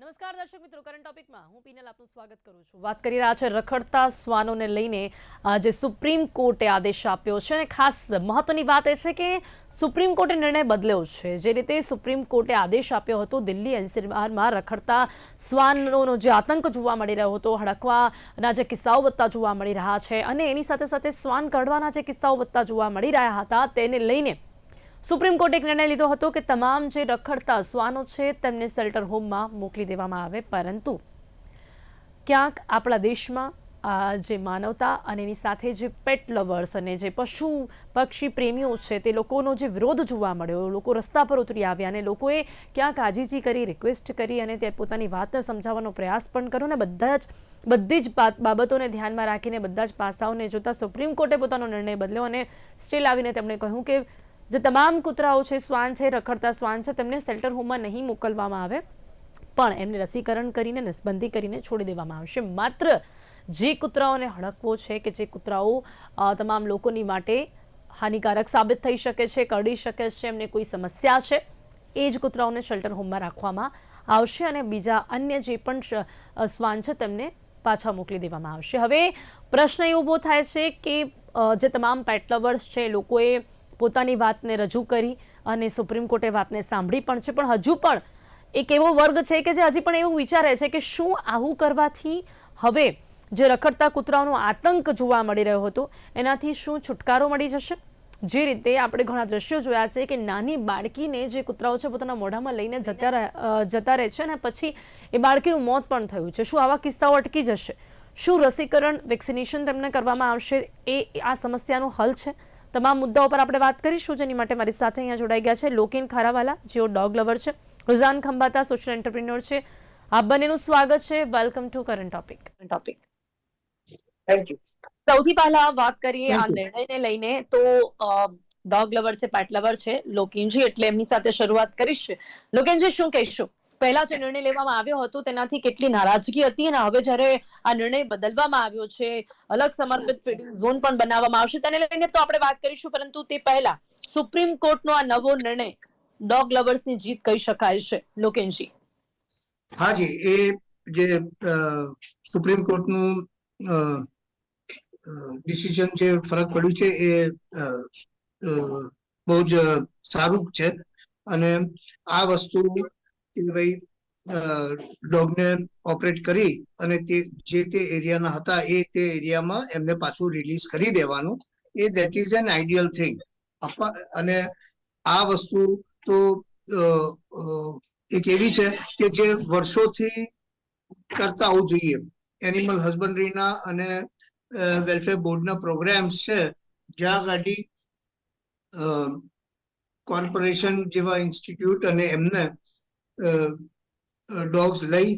નમસ્કાર દર્શક મિત્રો કરંટ ટોપિકમાં હું પીનલ આપનું સ્વાગત કરું છું. વાત કરી રહ્યા છે રખડતા શ્વાનોને લઈને જે સુપ્રીમ કોર્ટે આદેશ આપ્યો છે અને ખાસ મહત્વની વાત એ છે કે સુપ્રીમ કોર્ટે નિર્ણય બદલ્યો છે. જે રીતે સુપ્રીમ કોર્ટે આદેશ આપ્યો હતો, દિલ્હી એનસીઆરમાં રખડતા શ્વાનોનો જે આતંક જોવા મળી રહ્યો હતો, હડકવાના જે કિસ્સાઓ વધતા જોવા મળી રહ્યા છે અને એની સાથે સાથે શ્વાન કરડવાના જે કિસ્સાઓ વધતા જોવા મળી રહ્યા હતા, તેને લઈને સુપ્રીમ કોર્ટે એક નિર્ણય લીધો હતો કે તમામ જે રખડતા શ્વાનો છે તેમને શેલ્ટર હોમમાં મોકલી દેવામાં આવે, પરંતુ ક્યાંક આપણા દેશમાં આ જે માનવતા અને એની સાથે જે પેટ લવર્સ અને જે પશુ પક્ષી પ્રેમીઓ છે તે લોકોનો જે વિરોધ જોવા મળ્યો, લોકો રસ્તા પર ઉતરી આવ્યા અને લોકોએ ક્યાંક આજીજી કરી રિક્વેસ્ટ કરી અને તે પોતાની વાતને સમજાવવાનો પ્રયાસ પણ કર્યો ને બધા જ, બધી જ બાબતોને ધ્યાનમાં રાખીને બધા જ પાસાઓને જોતા સુપ્રીમ કોર્ટે પોતાનો નિર્ણય બદલ્યો અને સ્ટીલ આવીને તેમણે કહ્યું કે જે તમામ કૂતરાઓ છે, શ્વાન છે, રખડતા શ્વાન છે, તેમને શેલ્ટર હોમમાં નહીં મોકલવામાં આવે. પણ એમને રસીકરણ કરીને, નસબંધી કરીને છોડી દેવામાં આવશે. માત્ર જે કૂતરાઓને હડકવો છે કે જે કૂતરાઓ તમામ લોકોની માટે હાનિકારક સાબિત થઈ શકે છે, કરડી શકે છે, એમને કોઈ સમસ્યા છે, એ જ કૂતરાઓને શેલ્ટર હોમમાં રાખવામાં આવશે અને બીજા અન્ય જે પણ શ્વાન છે તેમને પાછા મોકલી દેવામાં આવશે. હવે પ્રશ્ન એ ઊભો થાય છે કે જે તમામ પેટ લવર્સ છે લોકોએ પોતાની વાતને રજૂ કરી અને સુપ્રીમ કોર્ટે વાતને સાંભળી પણ છે. પણ હજુ પણ એક એવો વર્ગ છે કે જે હજી પણ એવું વિચારે છે કે શું આવું કરવાથી હવે જે રખડતા કૂતરાઓનો આતંક જોવા મળી રહ્યો હતો, એનાથી શું છુટકારો મળી જશે? જે રીતે આપણે ઘણા દ્રશ્યો જોયા છે કે નાની બાળકીને જે કૂતરાઓ છે પોતાના મોઢામાં લઈને જતા જતા રહે છે અને પછી એ બાળકીનું મોત પણ થયું છે. શું આવા કિસ્સાઓ અટકી જશે? શું રસીકરણ, વેક્સિનેશન તેમને કરવામાં આવશે? એ આ સમસ્યાનો હલ છે? તમામ મુદ્દાઓ પર આપણે વાત કરીશું જેની માટે મારી સાથે અહીંયા જોડાઈ ગયા છે લોકેન ખારાવાલા જેઓ ડોગ લવર છે રુઝાન ખંભાતા સોશિયલ એન્ટરપ્રિન્યોર છે. આપ બંનેનું સ્વાગત છે. Welcome to current topic topic thank you સૌથી પહેલા વાત કરીએ આ નિર્ણયને લઈને તો ડોગ લવર છે પેટ લવર છે લોકેનજી એટલે એમની સાથે શરૂઆત કરીશ. લોકેનજી શું કહેશો? પહેલા જે નિર્ણય લેવામાં આવ્યો હતો તેનાથી કેટલી નારાજગી હતી અને હવે જ્યારે આ નિર્ણય બદલવામાં આવ્યો છે, અલગ સમર્પિત ફિડિંગ ઝોન પણ બનાવવામાં આવશે, તેને લઈને તો આપણે વાત કરીશું, પરંતુ તે પહેલા સુપ્રીમ કોર્ટનો આ નવો નિર્ણય ડોગ લવર્સની જીત કહી શકાય છે. લોકેનજી. હાજી એ જે સુપ્રીમ કોર્ટનું ડિસિઝન જે ફરક પડ્યું છે એ બહુ જ સારું છે. અને આ વસ્તુ કે ભાઈ ડોગને ઓપરેટ કરી અને તે જે તે એરિયાના હતા એ તે એરિયામાં એમને પાછું રિલીઝ કરી દેવાનું. એ that is an ideal thing અને આ વસ્તુ તો એક એવી છે કે જે વર્ષોથી કરતા આવું જોઈએ. એનિમલ હસબન્ડરીના અને વેલફેર બોર્ડના પ્રોગ્રામ્સ છે, જ્યાં ગાડી કોર્પોરેશન જેવા ઇન્સ્ટિટ્યૂટ અને એમને ડોગ્સ લઈ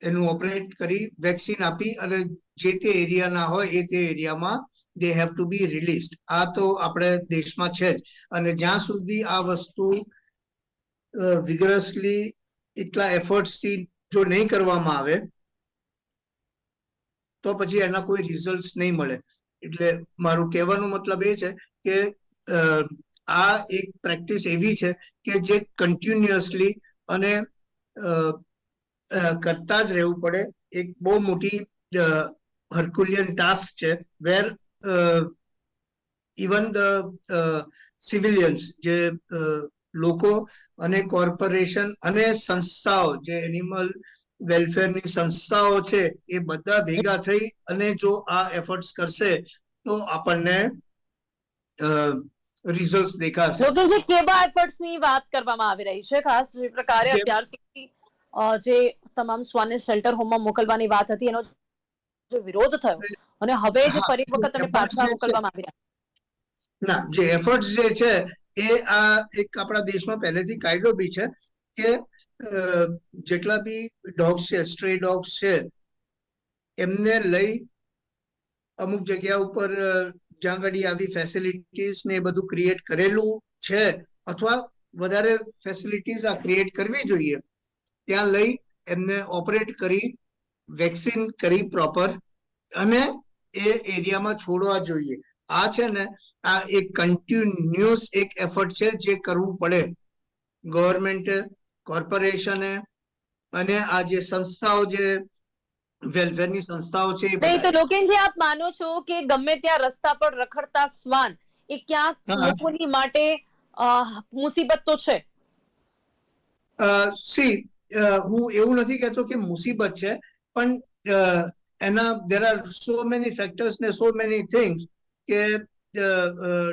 એનું ઓપરેટ કરી વેક્સિન આપી અને જે તે એરિયાના હોય એ તે એરિયામાં they have to be released. આ તો આપણે દેશમાં છે જ. અને જ્યાં સુધી આ વસ્તુ વિગરસલી એટલા એફર્ટ્સથી જો નહીં કરવામાં આવે, તો પછી એના કોઈ રિઝલ્ટ નહીં મળે. એટલે મારું કહેવાનો મતલબ એ છે કે આ એક પ્રેક્ટિસ એવી છે કે જે કન્ટિન્યુઅસલી અને કરતા જ રહેવું પડે. એક બહુ મોટી હર્કુલિયન ટાસ્ક છે વેર ઇવન ધ સિવિલિયન્સ જે લોકો અને કોર્પોરેશન અને સંસ્થાઓ જે એનિમલ વેલફેરની સંસ્થાઓ છે એ બધા ભેગા થઈ અને જો આ એફર્ટ્સ કરશે તો આપણને રિઝલ્ટ દેખાશે. કેબા કેવા એફર્ટ્સની વાત કરવામાં આવી રહી છે ખાસ જે પ્રકારે અત્યાર સુધી જે તમામ સ્વાને શેલ્ટર હોમમાં મોકલવાની વાત હતી એનો જે વિરોધ થયો અને હવે જે ફરી વખત તમને પાછા મોકલવામાં આવી રહ્યા. ના જે એફર્ટ્સ જે છે એ આ એક આપણા દેશમાં પહેલેથી કાયદો બી છે કે જેટલા બી ડોગ્સ છે સ્ટ્રે ડોગ્સ છે એમને લઈ અમુક જગ્યા ઉપર જ્યાં ઘડી આવી ફેસિલિટીઝ ને એ બધું ક્રિએટ કરેલું છે, અથવા વધારે ફેસિલિટીઝ આ ક્રિએટ કરવી જોઈએ, ત્યાં લઈ એમને ઓપરેટ કરી વેક્સિન કરી પ્રોપર અને એ એરિયામાં છોડવા જોઈએ. આ છે ને, આ એક કન્ટિન્યુઅસ એક એફર્ટ છે જે કરવું પડે. ગવર્મેન્ટે કોર્પોરેશને અને આ જે સંસ્થાઓ જે વેલફેરની સંસ્થાઓ છે નહીં તો બધા લોકેનજી આપ માનો છો કે ગમે ત્યાં રસ્તા પર રખડતા શ્વાન એ ક્યાંક. લોકોની માટે મુસીબત તો છે સી હું એવું નથી કહેતો કે મુસીબત છે પણ એના there are so many factors ને સો મેની થિંગ્સ કે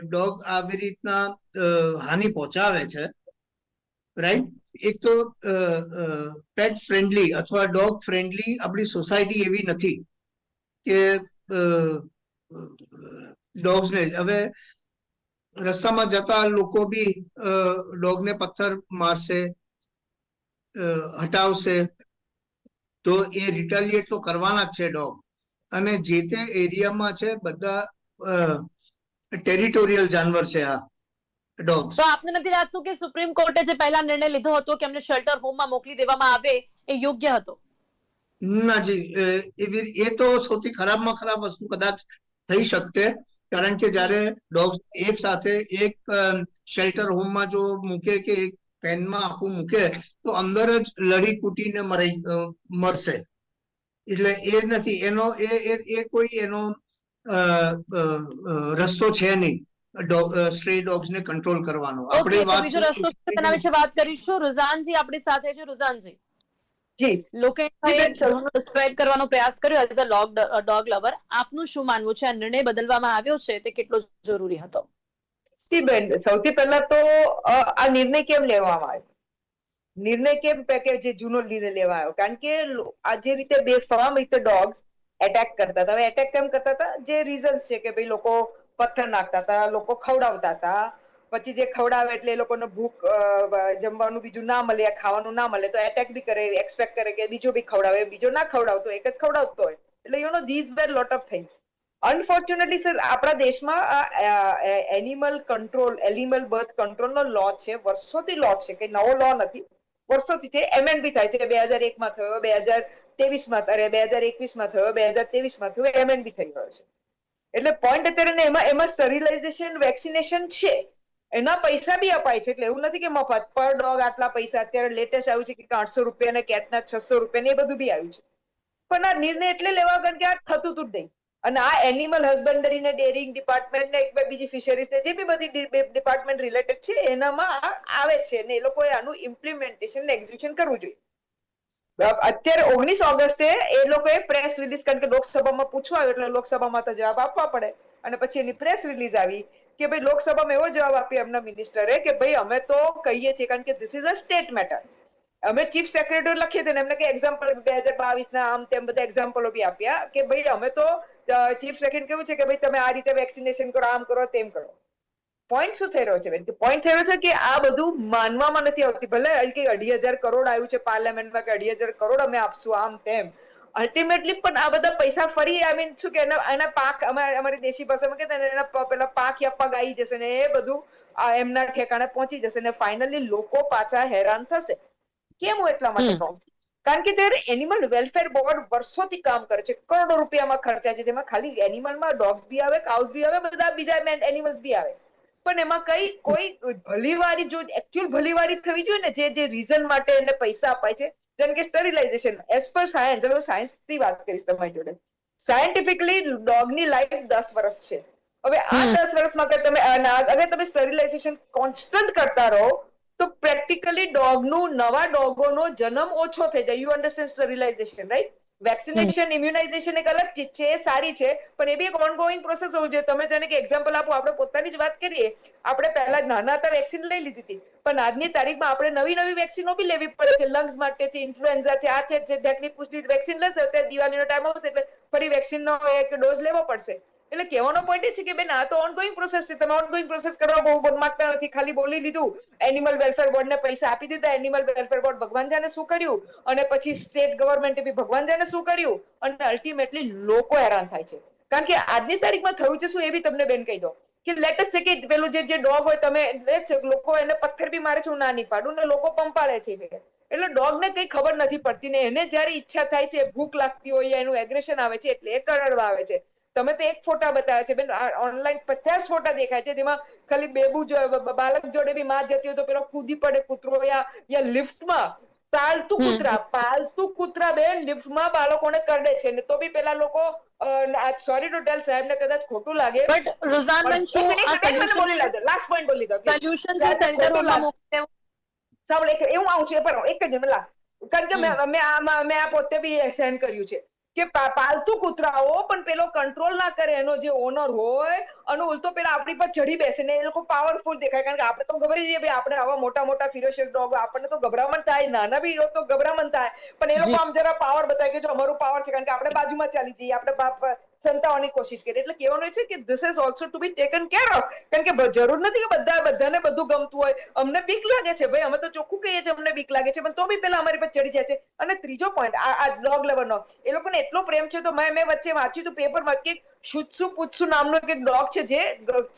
ડોગ આવી રીતના હાનિ પહોંચાવે છે રાઈટ એક તો પેટ ફ્રેન્ડલી અથવા ડોગ ફ્રેન્ડલી આપણી સોસાયટી એવી નથી કે ડોગ્સને હવે રસ્તામાં જતા લોકો બી ડોગને પથ્થર મારશે હટાવશે. તો એ રિટાલિએટ તો કરવાના જ છે ડોગ અને જે તે એરિયામાં છે બધા ટેરિટોરિયલ જાનવર છે આ. ડોગ્સ તો આપને નથી લાગતું કે સુપ્રીમ કોર્ટે જે પહેલા નિર્ણય લીધો હતો કે એમને શેલ્ટર હોમમાં મોકલી દેવામાં આવે એ યોગ્ય હતો? ના જી એ તો સૌથી ખરાબમાં ખરાબ વસ્તુ કદાચ થઈ શકતે કારણ કે જ્યારે ડોગ્સ એક સાથે એક શેલ્ટર હોમમાં જો મૂકે કે એક પેનમાં આખું મૂકે તો અંદર જ લડી કૂટીને મરાઈ મરશે. એટલે એ નથી એનો એ એ- કોઈ એનો રસ્તો છે નહીં. સ્ટ્રે ડોગ્સ ને કંટ્રોલ કરવાનો. આપણે વાત બીજો રસ્તો છે, તેના વિશે વાત કરીશું. રુઝાનજી આપણી સાથે છે. રુઝાનજી. જી. લોકેશભાઈએ જી, બેન, સૌ- ડિસ્ક્રાઇબ કરવાનો પ્રયાસ કર્યો એઝ અ ડોગ લવર આપનું શું માનવું છે? આ નિર્ણય બદલવામાં આવ્યો છે તે કેટલો જરૂરી હતો? સી બેન સૌથી પહેલા તો આ નિર્ણય કેમ લેવામાં આવ્યો? નિર્ણય કેમ કે જે જૂનો નિર્ણય લેવામાં આવ્યો? કારણ કે આ જે રીતે બેફામ રીતે ડોગ્સ એટેક કરતા હતા. હવે એટેક કેમ કરતા હતા? જે રીઝન્સ છે કે ભાઈ લોકો પથ્થર નાખતા હતા, લોકો ખવડાવતા હતા. પછી જે ખવડાવે એટલે એ લોકોને ભૂખ જમવાનું બીજું ના મળે, ખાવાનું ના મળે, તો એટેક બી કરે એક્સપેક્ટ કરે કે બીજો બી ખવડાવે, બીજો ના ખવડાવતો, એક જ ખવડાવતો હોય. એટલે you know these were lot of things unfortunately sir આપણા દેશમાં animal control animal birth control નો લો છે, વર્ષોથી લો છે કે નવો લો નથી. વર્ષોથી છે એમેન્ડ બી થાય છે, બે હજાર એકમાં થયો, બે હજાર ત્રેવીસમાં, અરે, બે હજાર એકવીસમાં થયો, બે હજાર ત્રેવીસમાં થયો એમેન્ડ બી થઈ ગયો છે. એટલે પોઈન્ટ અત્યારે એમાં એમાં સ્ટરીલાઇઝેશન વેક્સિનેશન છે. એના પૈસા બી અપાય છે, એટલે એવું નથી કે મફત. પર ડોગ આટલા પૈસા. અત્યારે લેટેસ્ટ આવ્યું છે કે આઠસો રૂપિયા અને કેટના છસો રૂપિયા ને એ બધું બી આવ્યું છે. પણ આ નિર્ણય એટલે લેવા કારણ કે આ થતું જ નહીં. અને આ એનિમલ હસબન્ડરી ને ડેરિંગ ડિપાર્ટમેન્ટ ને, એક બે બીજી ફિશરીઝ ને, જે બી બધી ડિપાર્ટમેન્ટ રિલેટેડ છે, એનામાં આવે છે. ને એ લોકોએ આનું ઇમ્પ્લિમેન્ટેશન ને એક્ઝિક્યુશન કરવું જોઈએ. અત્યારે ઓગણીસ ઓગસ્ટે એ લોકોએ પ્રેસ રિલીઝ કારણ કે લોકસભામાં પૂછવા એટલે લોકસભામાં તો જવાબ આપવા પડે. અને પછી એની પ્રેસ રિલીઝ આવી કે ભાઈ લોકસભામાં એવો જવાબ આપ્યો એમના મિનિસ્ટરે કે ભાઈ અમે તો કહીએ છીએ કારણ કે this is a state matter અમે ચીફ સેક્રેટરી લખીએ છીએ એમને કે એક્ઝામ્પલ બે હજાર બાવીસ ના આમ તેમ બધા એક્ઝામ્પલો બી આપ્યા કે ભાઈ અમે તો ચીફ સેક્રેટરી કેવું છે કે ભાઈ તમે આ રીતે વેક્સિનેશન કરો, આમ કરો, તેમ કરો. પોઈન્ટ શું થઈ રહ્યો છે? બેન? પોઈન્ટ થઈ રહ્યો છે કે આ બધું માનવામાં નથી આવતી. ભલે કે અઢી હજાર કરોડ આવ્યું છે પાર્લામેન્ટમાં કે અઢી હજાર કરોડ અમે આપશું આમ તેમ. અલ્ટિમેટલી પણ આ બધા પૈસા ફરી આઈ મીન શું કે એના એના પાક અમારી દેશી ભાષામાં ને એના પેલા પાક યા પગ આવી જશે ને એ બધું એમના ઠેકાણે પહોંચી જશે ને ફાઇનલી લોકો પાછા હેરાન થશે. કેમ હું એટલા માટે કહું? છું? કારણ કે ત્યારે એનિમલ વેલફેર બોર્ડ વર્ષોથી કામ કરે છે. કરોડો રૂપિયામાં ખર્ચા છે. જેમાં ખાલી એનિમલમાં ડોગ્સ બી આવે કાઉસ બી આવે બધા બીજા એનિમલ્સ બી આવે. પણ એમાં કઈ કોઈ ભલીવારી જો એકચ્યુઅલ ભલીવારી થવી જોઈએ ને જે જે રીઝન માટે એને પૈસા અપાય છે. જેમ કે સ્ટરીલાઇઝેશન એઝ પર સાયન્સ હવે સાયન્સથી વાત કરીશ તમારી જોડે. સાયન્ટિફિકલી ડોગની લાઈફ દસ વર્ષ છે. હવે આ દસ વર્ષમાં અગર તમે અગર તમે સ્ટરીલાઇઝેશન કોન્સ્ટન્ટ કરતા રહો તો પ્રેક્ટિકલી ડોગનું નવા ડોગોનો જન્મ ઓછો થઈ જાય. You understand sterilization right vaccination immunization એક અલગ ચીજ છે એ સારી છે પણ એ બી એક ઓનગોઈંગ પ્રોસેસ હોવું જોઈએ. તમે જેને કે એક્ઝામ્પલ આપો આપણે પોતાની જ વાત કરીએ આપણે પહેલા નાના હતા વેક્સિન લઈ લીધી હતી પણ આજની તારીખમાં આપણે નવી નવી વેક્સિનો બી લેવી પડે છે. લંગ્સ માટે છે ઇન્ફ્લુએન્ઝા છે આ છે ઢેકની પુષ્ટિ વેક્સિન લેશે અત્યારે દિવાળીનો ટાઈમ આવશે એટલે ફરી વેક્સિનનો એક ડોઝ લેવો પડશે. એટલે કહેવાનો પોઈન્ટ એ છે કે બેન, આ તો ઓનગોઈંગ પ્રોસેસ છે. તમે ઓનગોઈંગ પ્રોસેસ કરવા બહુ માંગતા નથી. ખાલી બોલી લીધું એનિમલ વેલફેર બોર્ડને પૈસા આપી દીધા એનિમલ વેલફેર બોર્ડ ભગવાન જાને શું કર્યું? અને પછી સ્ટેટ ગવર્મેન્ટે બી ભગવાન જાને શું કર્યું? અને અલ્ટિમેટલી લોકો હેરાન થાય છે. કારણ કે આજની તારીખમાં થયું છે શું એ બી તમને બેન કહી દો કે લેટેસ્ટ છે કે પેલું જે જે ડોગ હોય તમે લોકો એને પથ્થર બી મારે છે ના નહીં પાડું ને લોકો પંપાળે છે એટલે ડોગ ને કઈ ખબર નથી પડતી ને એને જયારે ઈચ્છા થાય છે, ભૂખ લાગતી હોય એનું એગ્રેશન આવે છે, એટલે એ કરડવા આવે છે. તમે તો એક ફોટા બતાવ્યા છે. બેન ઓનલાઈન પચાસ ફોટા દેખાય છે. તેમાં ખાલી બેબુ બાળક જોડે બી માં જતી હોય તો પેલો કૂદી પડે કૂતરો યા લિફ્ટમાં પાલતુ કૂતરા પાલતુ કૂતરા બેન લિફ્ટમાં બાળકોને કરડે છે. ને તો બી પેલા લોકો સોરી ટુ ટેલ સાહેબને કદાચ ખોટું લાગે. બટ રુઝાનબેન શું આ બોલી સોલ્યુશન લાગે. લાસ્ટ પોઈન્ટ બોલી દો સોલ્યુશન છે સાહેબને સેન્ટર ખોટું હોમમાં લાગે. મોકલી સાંભળો એવું આવું છે. પર એક જ મિનિટ કારણ કે મેં મેં આ પોતે બી સેન્ડ કર્યું છે. કે પાલતુ કૂતરાઓ પણ પેલો કંટ્રોલ ના કરે એનો જે ઓનર હોય અને ઉલતો પેલા આપણી પર ચડી બેસે ને એ લોકો પાવરફુલ દેખાય. કારણ કે આપણે તો ખબર જઈએ છે ભાઈ આપણે આવા મોટા મોટા ફિરોશિયસ ડોગ આપણને તો ગભરામણ થાય નાના બી તો ગભરામણ થાય પણ એ લોકો આમ જરા પાવર બતાવે કે જો અમારું પાવર છે કારણ કે આપણે બાજુમાં ચાલી જઈએ આપણે બાપ સંતાવવાની કોશિશ કરીએ એટલે કહેવાનું છે કે this is also to be taken care of કારણ કે જરૂર નથી કે બધા બધાને બધું ગમતું હોય. અમને બીક લાગે છે ભાઈ, અમે તો ચોખ્ખું કહીએ છીએ, અમને બીક લાગે છે. પણ તો બી પેલા અમારી પર ચડી જાય છે. અને ત્રીજો પોઈન્ટ આ આ ડોગ લવરનો એ લોકોને એટલો પ્રેમ છે તો મેં મેં વચ્ચે વાંચ્યું હતું પેપરમાં કે શુત્સુ પુત્સુ નામનો એક ડોગ છે જે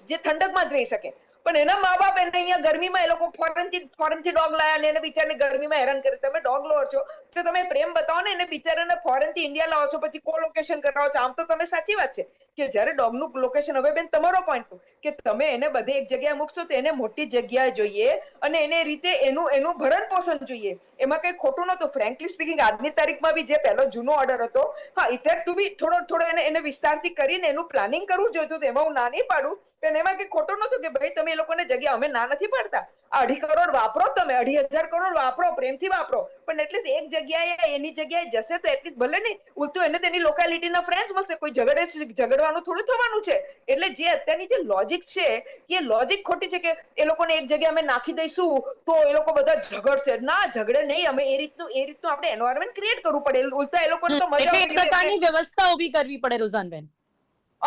જે ઠંડકમાં જ રહી શકે. પણ એના મા બાપ એને અહીંયા ગરમીમાં એ લોકો ફોરેનથી ફોરેનથી ડોગ લાયા ને એને બિચારાને ગરમીમાં હેરાન કરે. તમે ડોગ લો છો, તો તમે પ્રેમ બતાવો ને એને બિચારાને ફોરેનથી ઇન્ડિયા લાવો છો, પછી કો લોકેશન કરાવો છો? આમ તો તમે સાચી વાત છે. કે જ્યારે ડોગનું લોકેશન હવે બેન તમારો પોઈન્ટ કે તમે એને બધે એક જગ્યાએ મૂકશો તો એને મોટી જગ્યાએ જોઈએ અને એને રીતે એનું એનું ભરણ પોષણ જોઈએ. એમાં કઈ ખોટું નતું ફ્રેન્કલી સ્પીકિંગ આજની તારીખમાં બી જે પહેલો જૂનો ઓર્ડર હતો, હા ઇફેક્ટ ટુ બી થોડો થોડો એને એને વિસ્તારથી કરીને એનું પ્લાનિંગ કરવું જોઈતું હતું. એમાં હું ના નહીં પાડું. પણ એમાં કઈ ખોટું નતું કે ભાઈ તમે એ લોકોને જગ્યા અમે ના નથી પાડતા. આ અઢી કરોડ વાપરો તમે અઢી હજાર કરોડ વાપરો પ્રેમથી વાપરો. પણ એટલીસ્ટ એક જગ્યાએ એની જગ્યાએ જશે તો એટલીસ્ટ ભલે નહીં ઉલટું એને તેની લોકાલિટીના ફ્રેન્ડ્સ મળશે. કોઈ ઝઘડે ઝઘડવાનું થોડું થવાનું છે. એટલે જે અત્યારની જે લોજિક છે એ લોજિક ખોટી છે કે એ લોકોને એક જગ્યાએ અમે નાખી દઈશું તો એ લોકો બધા ઝઘડશે. ના ઝઘડે નહીં. અમે એ રીતનું એ રીતનું આપણે એન્વાયરમેન્ટ ક્રિએટ કરવું પડે. ઉલટા એ લોકો તો મજા વ્યવસ્થા ઊભી કરવી પડે રુઝાનબેન.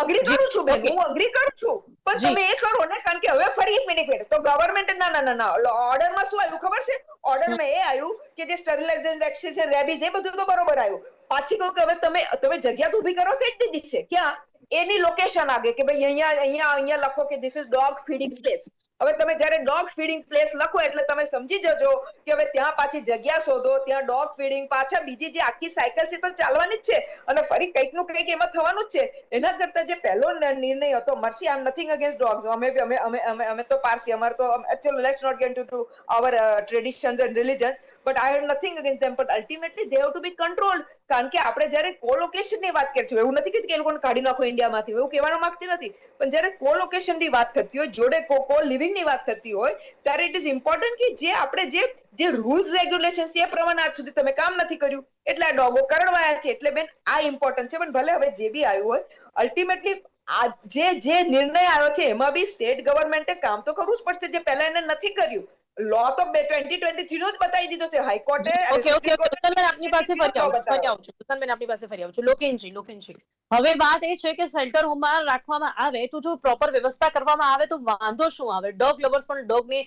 અગ્રી કરું છું બેન હું અગ્રી કરું છું. પણ તમે એ કરો ને કારણ કે હવે ફરી એક મિનિટ તો ગવર્મેન્ટ ના ના ના ના ઓર્ડરમાં શું આવ્યું ખબર છે? ઓર્ડરમાં એ આવ્યું કે જે સ્ટરીલાઇઝેશન છે રેબીઝ એ બધું તો બરોબર આવ્યું. પાછી કહું કે હવે તમે તમે જગ્યા તો ઊભી કરો કે દીધી છે? ક્યાં? એની લોકેશન આગે કે ભાઈ અહીંયા અહીંયા અહીંયા લખો કે this is dog feeding place હવે તમે જ્યારે ડોગ ફીડિંગ પ્લેસ લખો એટલે તમે સમજી જજો કે હવે ત્યાં પાછી જગ્યા શોધો, ત્યાં ડોગ ફીડિંગ પાછા બીજી જે આખી સાયકલ છે તો ચાલવાની જ છે. અને ફરી કંઈકનું કંઈક એમાં થવાનું જ છે. એના કરતા જે પહેલો નિર્ણય હતો મર્સી આમ નથિંગ અગેન્સ્ટ ડોગ્સ અમે અમે અમે અમે તો પારસી, અમાર તો ચલો let's not get to our traditions and religions but I have nothing against them but ultimately they have to be controlled કારણ કે આપણે જ્યારે કોલોકેશનની વાત કરીએ છીએ એવું નથી કે એ લોકોને કાઢી નાખો ઇન્ડિયામાંથી, એવું કહેવાનું માંગતી નથી. પણ જ્યારે કોલોકેશનની વાત થતી હોય, જોડે કો કો લિવિંગની વાત થતી હોય, ત્યારે ઇટ ઇઝ ઇમ્પોર્ટન્ટ કે જે આપણે જે જે રૂલ્સ રેગ્યુલેશન એ પ્રમાણે આજ સુધી તમે કામ નથી કર્યું. એટલે આ ડોગો કરડવાયા છે. એટલે બેન, આ ઇમ્પોર્ટન્ટ છે. પણ ભલે હવે જે બી આવ્યું હોય અલ્ટિમેટલી આ જે જે નિર્ણય આવ્યો છે, એમાં બી સ્ટેટ ગવર્મેન્ટે કામ તો કરવું જ પડશે. જે પહેલા એને નથી કર્યું. લો તો બે ટ્વેન્ટી ટ્વેન્ટી થ્રી નો જ બતાવી દીધો છે. હાઈકોર્ટે ઓકે ઓકે રતનબેન આપની પાસે ફરી આવું ફરી આવું છું. રતનબેન આપની પાસે ફરી આવું છું. લોકેનજી લોકેનજી હવે વાત એ છે કે શેલ્ટર હોમમાં રાખવામાં આવે તો જો પ્રોપર વ્યવસ્થા કરવામાં આવે તો વાંધો શું આવે? ડોગ લવર્સ પણ ડોગને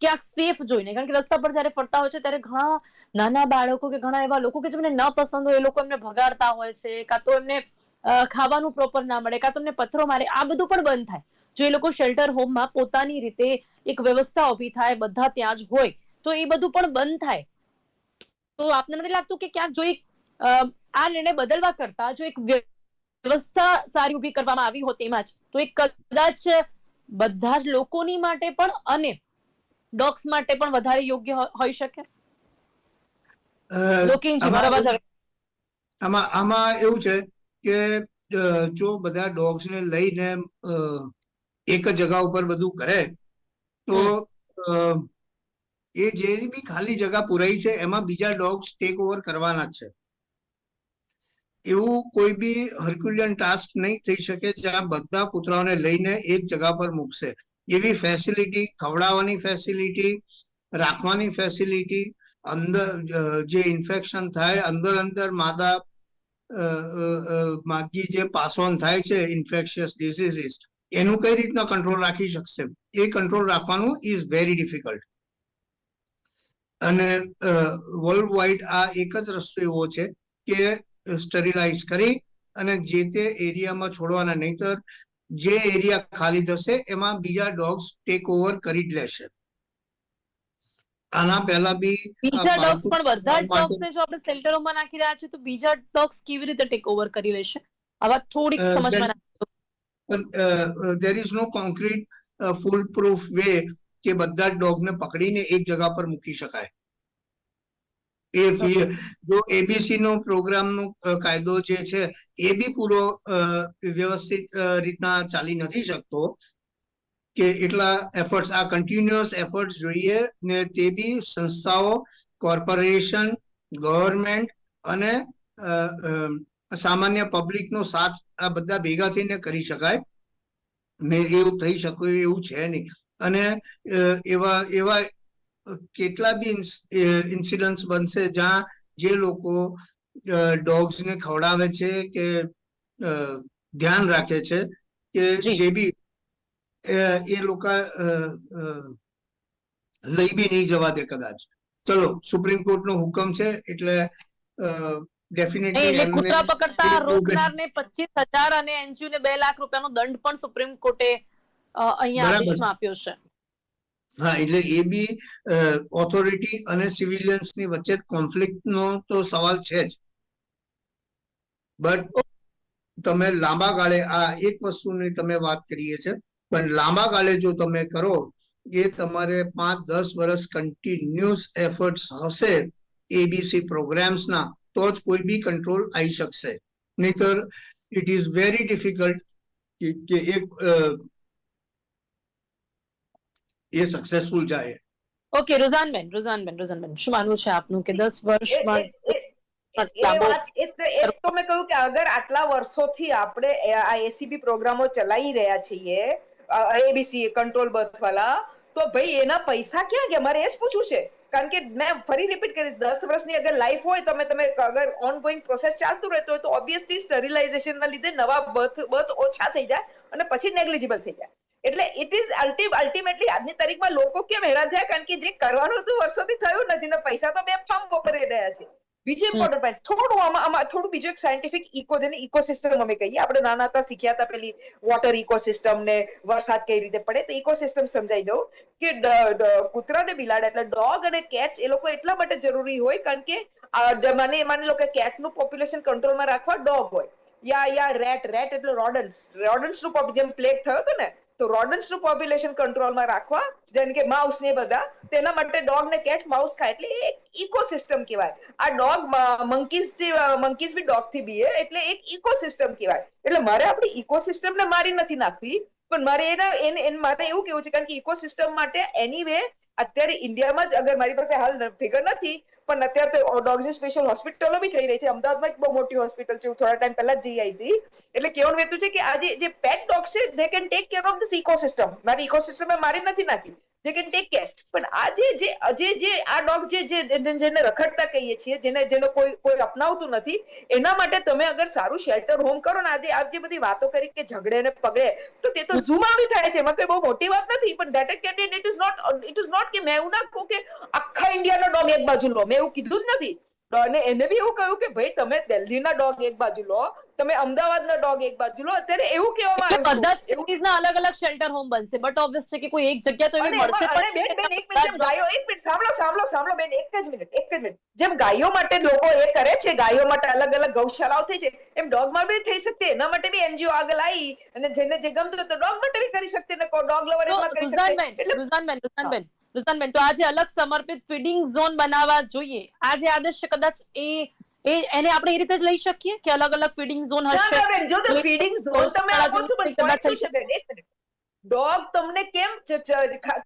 ક્યાંક સેફ જોઈને કારણ કે રસ્તા પર જ્યારે ફરતા હોય છે ત્યારે ઘણા નાના બાળકો કે ઘણા એવા લોકો કે જેમને ન પસંદ હોય એ લોકો એમને ભગાડતા હોય છે કાં તો એમને ખાવાનું પ્રોપર ના મળે કાં તો એમને પથ્થરો મારે આ બધું પણ બંધ થાય. જો એ લોકો શેલ્ટર હોમમાં પોતાની રીતે એક વ્યવસ્થા ઊભી થાય બધા ત્યાં જ હોય તો એ બધું પણ બંધ થાય. તો આપને નથી લાગતું કે ક્યાંક જો એક આ નિર્ણય બદલવા કરતા જો એક વ્યવસ્થા સારી ઊભી કરવામાં આવી હોત એમાં જ તો એક કદાચ બધા જ લોકોની માટે પણ અને ડોગ્સ માટે પણ વધારે યોગ્ય હોઈ શકે? આમાં આમાં એવું છે કે જો બધા ડોગ્સને લઈને એક જ જગા ઉપર બધું કરે તો એ જે બી ખાલી જગા પુરાઈ છે એમાં બીજા ડોગ્સ ટેક ઓવર કરવાના છે. એવું કોઈ બી હર્ક્યુલિયન ટાસ્ક નહીં થઈ શકે જ્યાં બધા કૂતરાઓને લઈને એક જગા પર મૂકશે. એવી ફેસિલિટી ખવડાવવાની ફેસિલિટી રાખવાની ફેસિલિટી અંદર જે ઇન્ફેક્શન થાય અંદર અંદર માદા માગી જે પાસ ઓન થાય છે ઇન્ફેક્શિયસ ડિસીઝીસ એનું કઈ રીતના કંટ્રોલ રાખી શકશે? એ કંટ્રોલ રાખવાનું ઇઝ વેરી ડિફિકલ્ટ અને વર્લ્ડ વાઇડ આ એક જ રસ્તો એવો છે કે સ્ટરીલાઇઝ કરી અને જે તે એરિયામાં છોડવાના નહીતર જે એરિયા ખાલી થશે એમાં બીજા ડોગ્સ ટેક ઓવર કરી જ લેશે. આના પહેલા બી બીજા ડોગ્સ પણ બધા ડોગ્સ ને જો આપણે શેલ્ટરોમાં નાખી રહ્યા છે તો બીજા ડોગ્સ કેવી રીતે ટેક ઓવર કરી લેશે? આ વાત થોડીક સમજમાં there is no concrete foolproof way કે બધા જ ડોગને પકડીને એક જગા પર મૂકી શકાય. એ જો એબીસી નો પ્રોગ્રામનો નો કાયદો જે છે, એ બી પૂરો વ્યવસ્થિત રીતના ચાલી નથી શકતો કે એટલા એફર્ટ્સ આ કન્ટિન્યુઅસ એફર્ટ્સ જોઈએ ને તે બી સંસ્થાઓ કોર્પોરેશન ગવર્મેન્ટ અને સામાન્ય પબ્લિકનો સાથ આ બધા ભેગા થઈને કરી શકાય. ને એવું થઈ શકે એવું છે નહીં. અને એવા એવા કેટલા બી ઇન્સિડન્ટ બનશે જ્યાં જે લોકો ડોગ્સ ને ખવડાવે છે કે ધ્યાન રાખે છે કે જે. બી એ લોકો લઈ બી નહીં જવા દે કદાચ. ચલો સુપ્રીમ કોર્ટનો હુકમ છે એટલે ડેફિનેટલી એટલે કૂતરા પકડતા રોકનારને 25000 અને એનજીઓ ને બે લાખ રૂપિયાનો દંડ પણ સુપ્રીમ કોર્ટે અહીંયા આદેશમાં આપ્યો છે. હા એટલે એ બી ઓથોરિટી અને સિવિલિયન્સની વચ્ચે કોન્ફ્લિક્ટ નો તો સવાલ છે જ. બટ તમે લાંબા ગાળે આ એક વસ્તુની તમે વાત કરીએ છે પણ લાંબા ગાળે જો તમે કરો એ તમારે પાંચ દસ વર્ષ કન્ટિન્યુઅસ એફર્ટ્સ હશે એબીસી પ્રોગ્રામ્સના તો જ કોઈ બી કંટ્રોલ આવી શકશે. નહીતર ઇટ ઇઝ વેરી ડિફિકલ્ટ કે એક એ સક્સેસફુલ જાય. ઓકે રોઝાનબેન રોઝાનબેન રોઝાનબેન શું માનવું છે આપનું કે દસ વર્ષમાં તો મેં કહ્યું કે અગર આટલા વર્ષોથી આપણે આ એસીબી પ્રોગ્રામો ચલાવી રહ્યા છીએ એબીસી કંટ્રોલ બર્થ વાળા તો ભાઈ એના પૈસા ક્યાં ગયા? મારે એ જ પૂછવું છે. કારણ કે મેં ફરી રિપીટ કરીશ દસ વર્ષની અગર લાઈફ હોય, તમે તમે અગર ઓન ગોઈંગ પ્રોસેસ ચાલતું રહેતું હોય, તો ઓબ્વિયસલી સ્ટરીલાઇઝેશન ના લીધે નવા બર્થ બર્થ ઓછા થઈ જાય અને પછી નેગ્લિજિબલ થઈ જાય. એટલે ઇટ ઇઝ અલ્ટિમેટલી આજની તારીખમાં લોકો કેમ હેરાન થયા? કારણ કે જે કરવાનું હતું, વર્ષોથી થયું નથી ને પૈસા તો બે ફાર્મ વપરાઈ રહ્યા છે. બીજું ઇમ્પોર્ટન્ટ પોઈન્ટ થોડું આમાં આમાં થોડું બીજું એક સાયન્ટિફિક ઇકો જેને ઇકોસિસ્ટમ અમે કહીએ. આપણે નાના હતા શીખ્યા હતા પેલી વોટર ઇકોસિસ્ટમ ને વરસાદ કઈ રીતે પડે તો ઇકોસિસ્ટમ સમજાઈ દઉં કે કૂતરા ને બિલાડ. એટલે ડોગ અને કેચ એ લોકો એટલા માટે જરૂરી હોય કારણ કે માની માની લો કે કેટનું પોપ્યુલેશન કંટ્રોલમાં રાખવા ડોગ હોય. યા યા રેટ રેટ એટલે રોડન્સ રોડન્સનું જેમ પ્લેગ થયો હતો ને તો રોડન્સનું પોપ્યુલેશન કંટ્રોલમાં રાખવા, જેમ કે માઉસ ને બધા, તેના માટે ડોગ ને કેટ માઉસ ખાય. એટલે એક ઇકોસિસ્ટમ કહેવાય. આ ડોગ મંકીઝ મંકીઝ બી ડોગથી બીએ એટલે એક ઇકોસિસ્ટમ કહેવાય. એટલે મારે આપણી ઇકોસિસ્ટમ ને મારી નથી નાખવી, પણ મારે એને એને મારે એવું કેવું છે, કારણ કે ઇકોસિસ્ટમ માટે એની વે અત્યારે ઇન્ડિયામાં જ, અગર મારી પાસે હાલ ફિગર નથી પણ અત્યારે તો ડોગ્સની સ્પેશિયલ હોસ્પિટલો બી થઈ રહી છે. અમદાવાદમાં એક બહુ મોટી હોસ્પિટલ છે. થોડા ટાઈમ પહેલા જ જઈ આવી હતી એટલે કહેવાનું વેતું છે કે આજે જે પેટ ડોગ છે they can take care of this ecosystem મારી ઇકોસિસ્ટમ મારી નથી નાખી. દે કેન ટેક કેર પણ આજે જે જે જે આ ડોગ જે જેને રખડતા કહીએ છીએ, જેને, જેનો કોઈ કોઈ અપનાવતું નથી, એના માટે તમે અગર સારું શેલ્ટર હોમ કરો ને, આજે આપ જે બધી વાતો કરી કે ઝઘડે ને પગડે, તો તે તો ઝૂમ આવી થાય છે. એમાં કોઈ બહુ મોટી વાત નથી, પણ that cat it is not it is not કે મેં એવું ના કહું કે આખા ઇન્ડિયાનો ડોગ એક બાજુ લો. મેં એવું કીધું જ નથી. અને એને બી એવું કહ્યું કે, ભાઈ, તમે દિલ્હીના ડોગ એક બાજુ લો તમે અમદાવાદના ડોગ એક બાજુ લો અત્યારે એવું કહેવામાં આવે બધા સિટીઝ ના અલગ અલગ શેલ્ટર હોમ બનશે બટ ઓબ્વિયસ છે કે કોઈ એક જગ્યા તો એવી મળશે પણ બેન બેન એક મિનિટ ગાયો એક મિનિટ સાંભળો સાંભળો સાંભળો બેન એક જ મિનિટ એક જ મિનિટ. જેમ ગાયો માટે લોકો એ કરે છે ગાયો માટે અલગ અલગ ગૌશાળાઓ થઈ છે એમ ડોગ માટે બી થઈ શકતી એના માટે બી એનજીઓ આગળ આવી અને જેને જે ગમતું તો ડોગ માટે બી કરી શકતી ને ડોગ લવર એમાં કરી શકતી. રુઝાનબેન રુઝાનબેન રુઝાનબેન તો આજે અલગ સમર્પિત ફીડિંગ ઝોન બનાવવા જોઈએ. આજે આદેશ કદાચ એ એ એને આપણે એ રીતે જ લઈ શકીએ કે અલગ અલગ ફીડિંગ ઝોન હશે? જો તો એટલે feeding તમે આપો છો, પણ કદાચ થઈ શકે. Dog તમને કેમ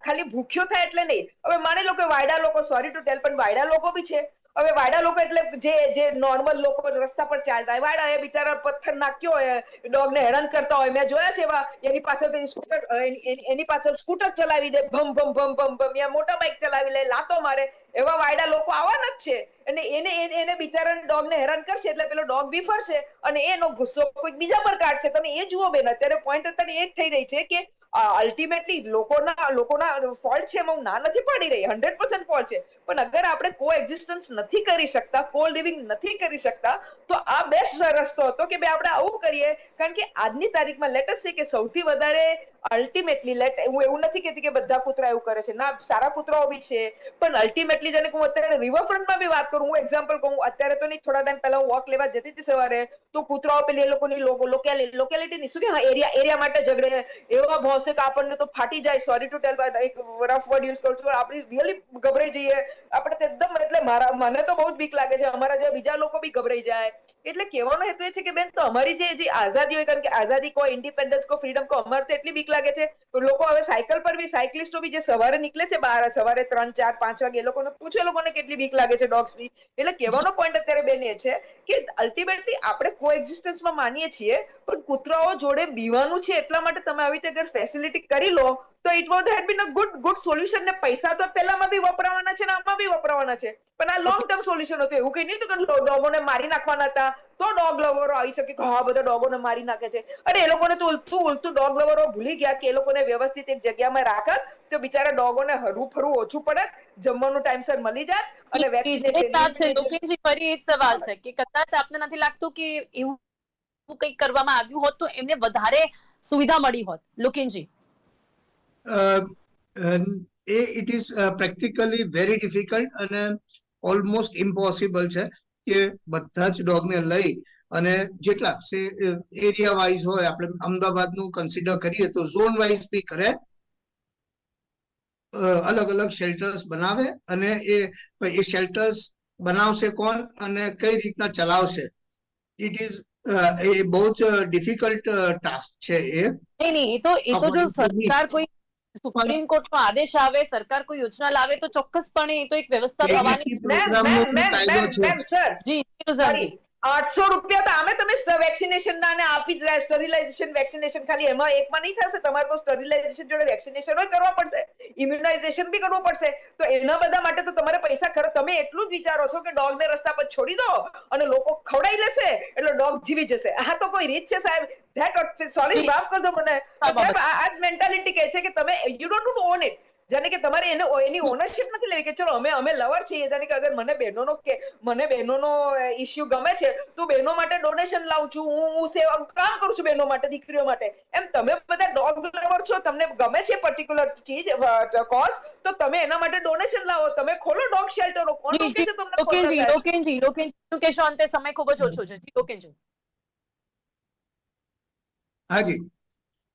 ખાલી ભૂખ્યો થાય એટલે નહીં. હવે માની લો કે વાયડા લોકો સોરી ટુ ટેલ પણ વાયડા લોકો બી છે. હવે વાયડા લોકો એટલે જે જે નોર્મલ લોકો રસ્તા પર ચાલતા હોય વાયડા એ બિચારા પથ્થર નાખ્યો હોય ડોગ ને હેરાન કરતા હોય. મેં જોયા છે એવા એની પાછળ સ્કૂટર એની પાછળ સ્કૂટર ચલાવી દે ભમ ભમ ભમ ભમ ભમ યા મોટા બાઇક ચલાવી લે લાતો મારે. એવા વાયડા લોકો આવવાના જ છે. અને એને એને એને બિચારાને ડોગ ને હેરાન કરશે એટલે પેલો ડોગ બી ફરશે અને એનો ગુસ્સો કોઈક બીજા પર કાઢશે. તમે એ જુઓ બેન, અત્યારે પોઈન્ટ અત્યારે એ જ થઈ રહી છે કે અલ્ટિમેટલી લોકોના લોકોના ફોલ્ટ છે એમાં ના નથી પાડી રહી. હંડ્રેડ પર્સન્ટ ફોલ્ટ છે. પણ અગર આપણે કો એક્ઝિસ્ટન્સ નથી કરી શકતા કો લિવિંગ નથી કરી શકતા, તો આ બેસ્ટ રસ્તો હતો કે ભાઈ આપણે આવું કરીએ. કારણ કે આજની તારીખમાં લેટસ છે કે સૌથી વધારે અલ્ટિમેટલી લેટ હું એવું નથી કહેતી કે બધા કૂતરા એવું કરે છે. ના, સારા કૂતરાઓ બી છે. પણ અલ્ટિમેટલી જેને હું અત્યારે રિવરફ્રન્ટમાં બી વાત કરું, હું એક્ઝામ્પલ કહું, અત્યારે તો નહીં, થોડા ટાઈમ પહેલા હું વોક લેવા જતી હતી સવારે, તો કૂતરાઓ પેલી એ લોકોની લોકેલિટી ની શું કે એરિયા એરિયા માટે ઝઘડે. એવા ભાવશે તો આપણને તો ફાટી જાય સોરી ટુ ટેલ એક રફ વર્ડ યુઝ કરું છું, પણ આપણે રિયલી ગભરાઈ જઈએ. આપણે એકદમ, એટલે મારા, મને તો બહુ જ બીક લાગે છે. અમારા જેવા બીજા લોકો બી ગભરાઈ જાય. એટલે કહેવાનો હેતુ એ છે કે બેન, તો અમારી જે જે આઝાદી હોય, કારણ કે આઝાદી કો ઇન્ડિપેન્ડન્સ કો ફ્રીડમ કો અમારે તો એટલી બીક લાગે છે લોકો હવે સાયકલ પર બી સાયકલિસ્ટો બી જે સવારે નીકળે છે બહાર સવારે ત્રણ, ચાર, પાંચ વાગે, એ લોકોને પૂછે લોકોને કેટલી બીક લાગે છે ડોગ્સની. એટલે કહેવાનો પોઈન્ટ અત્યારે બેન એ છે કે અલ્ટિમેટલી આપણે કો એક્ઝિસ્ટન્સમાં માનીએ છીએ, પણ કૂતરાઓ જોડે બીવાનું છે એટલા માટે તમે આવી રીતે અગર ફેસિલિટી કરી લો, તો it won't had been a good good solution ને પૈસા તો પહેલામાં બી વપરાવાના છે ને આમાં બી વપરાવાના છે. પણ આ લોંગ ટર્મ સોલ્યુશન હતું. એવું કઈ નહીં હતું કે ડોગોને મારી નાખવાના હતા તો ડોગ લવરો આવી શકે કે હા બધા ડોગોને મારી નાખે છે. અરે એ લોકોને તો ઉલતું ઉલતું ડોગ લવરો ભૂલી ગયા કે એ લોકોને વ્યવસ્થિત એક જગ્યામાં રાખત તો બિચારા ડોગોને હરવું ફરવું ઓછું પડે જમવાનું ટાઈમસર મળી જાય અને વેક્સિનેશન ફરી એક સવાલ છે કે કદાચ આપને નથી લાગતું કે એવું કંઈક કરવામાં આવ્યું હોત તો એમને વધારે સુવિધા મળી હોત? લોકેશજી એ it is practically very difficult અને ઓલમોસ્ટ ઇમ્પોસિબલ છે. કે બધા જ ડોગને લઈ અને જેટલા એરિયા વાઇઝ હોય આપણે અમદાવાદનું કન્સિડર કરીએ તો ઝોન વાઇઝ બી કરે. અલગ અલગ શેલ્ટર્સ બનાવે અને એ એ શેલ્ટર્સ બનાવશે કોણ અને કઈ રીતના ચલાવશે? ઇટ ઇઝ એ બહુ જ ડિફિકલ્ટ ટાસ્ક છે એ. નહીં નહીં એ તો એ તો જો સરકાર કોઈ સુપ્રીમ કોર્ટનો આદેશ આવે સરકાર કોઈ યોજના લાવે તો ચોક્કસપણે એ તો એક વ્યવસ્થા થવાની ma'am ma'am ma'am ma'am sir જી જી. આઠસો રૂપિયા તો આમે તમે વેક્સિનેશન ના ને આપી જ રહ્યા સ્ટરીલાઇઝેશન વેક્સિનેશન ખાલી એમાં એકમાં નહીં થશે તમારે તો સ્ટરીલાઇઝેશન જોડે વેક્સિનેશન હોય કરવા પડશે. ઇમ્યુનાઇઝેશન બી કરવું પડશે. તો એના બધા માટે તો તમારે પૈસા ખરો તમે એટલું જ વિચારો છો કે ડોગ ને રસ્તા પર છોડી દો અને લોકો ખવડાઈ લેશે એટલે ડોગ જીવી જશે. આ તો કોઈ રીત છે સાહેબ? That sorry. માફ કરજો મને. સાહેબ આ મેન્ટાલિટી કહે છે કે તમે યુ ડોન્ટ ઓન ઇટ જાણે કે તમારે એને એની ઓનરશિપ નથી લેવી કે ચલો અમે અમે લવર છીએ. જાણે કે અગર મને બહેનોનો કે મને બહેનોનો ઇશ્યુ ગમે છે તો બહેનો માટે ડોનેશન લાવું છું. હું હું સેવા કામ કરું છું બહેનો માટે દીકરીઓ માટે. એમ તમે બધા ડોગ લવર છો તમને ગમે છે પર્ટિક્યુલર ચીજ કોઝ તો તમે એના માટે ડોનેશન લાવો. તમે ખોલો ડોગ શેલ્ટરો કોણ રોકે છે તમને લોકેશજી ખોલતા? લોકેશજી લોકેશજી શું કહેશો અંતે સમય ખૂબ જ ઓછો છે. જી લોકેશજી હાજી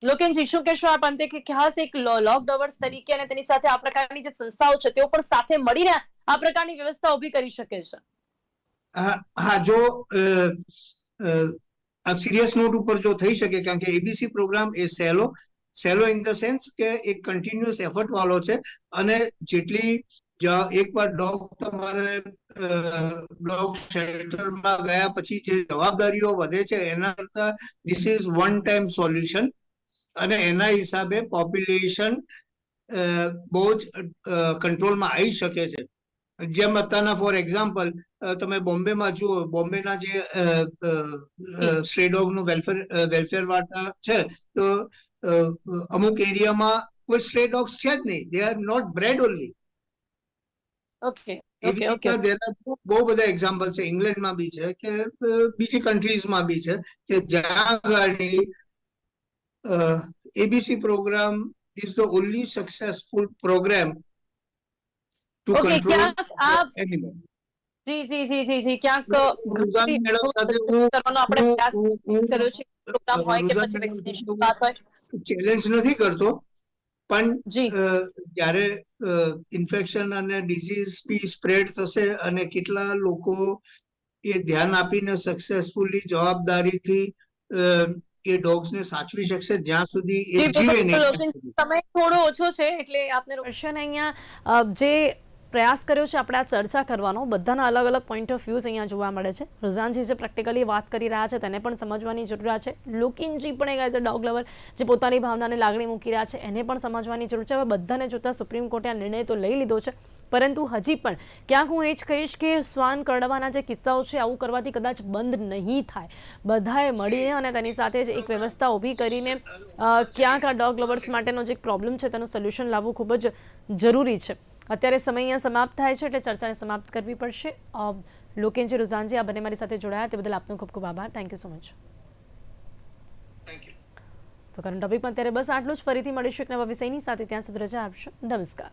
લોકેશજી શું કહેશો આપ અંતે કે ખાસ એક લોક ડવર્સ તરીકે અને તેની સાથે આ પ્રકારની જે સંસ્થાઓ છે, તેઓ પણ સાથે મળીને આ પ્રકારની વ્યવસ્થા ઊભી કરી શકે છે. હા જો આ સિરિયસ નોટ ઉપર જો થઈ શકે, કારણ કે એબીસી પ્રોગ્રામ એ સહેલો સહેલો ઇન ધ સેન્સ કે એક કન્ટિન્યુઅસ એફર્ટ વાળો છે અને જેટલી એકવાર ડોગ તમારે ડોગ શેલ્ટરમાં ગયા પછી જે જવાબદારીઓ વધે છે, એના કરતા this is one time solution અને એના હિસાબે પોપ્યુલેશન બહુ જ કંટ્રોલમાં આવી શકે છે. જેમ અત્યારના ફોર એક્ઝામ્પલ તમે બોમ્બેમાં જુઓ બોમ્બેના જે સ્ટ્રેડોગનું વેલફેર વેલફેર વાળા છે તો અમુક એરિયામાં કોઈ સ્ટ્રેડોગ્સ છે જ નહીં. They are not bred only okay બહુ- બધા એક્ઝામ્પલ છે. ઇંગ્લેન્ડમાં બી છે કે બીજી કન્ટ્રીઝમાં બી છે કે જ્યાં આગળ ABC programme is the only successful programme to okay control ક્યાંક આ animal. જી જી જી જી જી ક્યાંક કરવાનો આપણે પ્રયાસ કર્યો છે. પ્રોગ્રામ હોય કે પછી વેક્સિનેશન વાત હોય. ચેલેન્જ નથી કરતો પણ જ્યારે ઇન્ફેક્શન અને ડિઝીઝ બી સ્પ્રેડ થશે અને કેટલા લોકો એ ધ્યાન આપીને સક્સેસફુલી જવાબદારીથી એ ડોગ્સને સાચવી શકશે જ્યાં સુધી એ જીવે નહીં. સમય થોડો ઓછો છે એટલે આપને ક્વેશ્ચન અહીંયા જે પ્રયાસ કર્યો છે આપણે આ ચર્ચા કરવાનો બધાના અલગ અલગ પોઈન્ટ ઓફ વ્યૂઝ અહીંયા જોવા મળે છે. રુઝાનજી જે પ્રેક્ટિકલી વાત કરી રહ્યા છે તેને પણ સમજવાની જરૂરિયાત છે. લુકિનજી પણ એક એઝ અ ડોગ લવર જે પોતાની ભાવનાને લાગણી મૂકી રહ્યા છે એને પણ સમજવાની જરૂર છે. હવે બધાને જોતા સુપ્રીમ કોર્ટે આ નિર્ણય તો લઈ લીધો છે. પરંતુ હજી પણ ક્યાંક હું એ જ કહીશ કે શ્વાન કરડવાના જે કિસ્સાઓ છે આવું કરવાથી કદાચ બંધ નહીં થાય. બધાએ મળીને અને તેની સાથે જ એક વ્યવસ્થા ઊભી કરીને ક્યાંક આ ડોગ લવર્સ માટેનો જે પ્રોબ્લેમ છે તેનું સોલ્યુશન લાવવું ખૂબ જ જરૂરી છે. અત્યારે સમય અહીંયા સમાપ્ત થાય છે એટલે ચર્ચાને સમાપ્ત કરવી પડશે. લોકેનજી રુઝાનજી આ બંને મારી સાથે જોડાયા. તે બદલ આપનો ખૂબ ખૂબ આભાર. થેન્ક યુ સો મચ તો કરંટ ટોપિકમાં અત્યારે બસ આટલું જ. ફરીથી મળીશું એક નવા વિષયની સાથે. ત્યાં સુધી રજા આપશો. નમસ્કાર.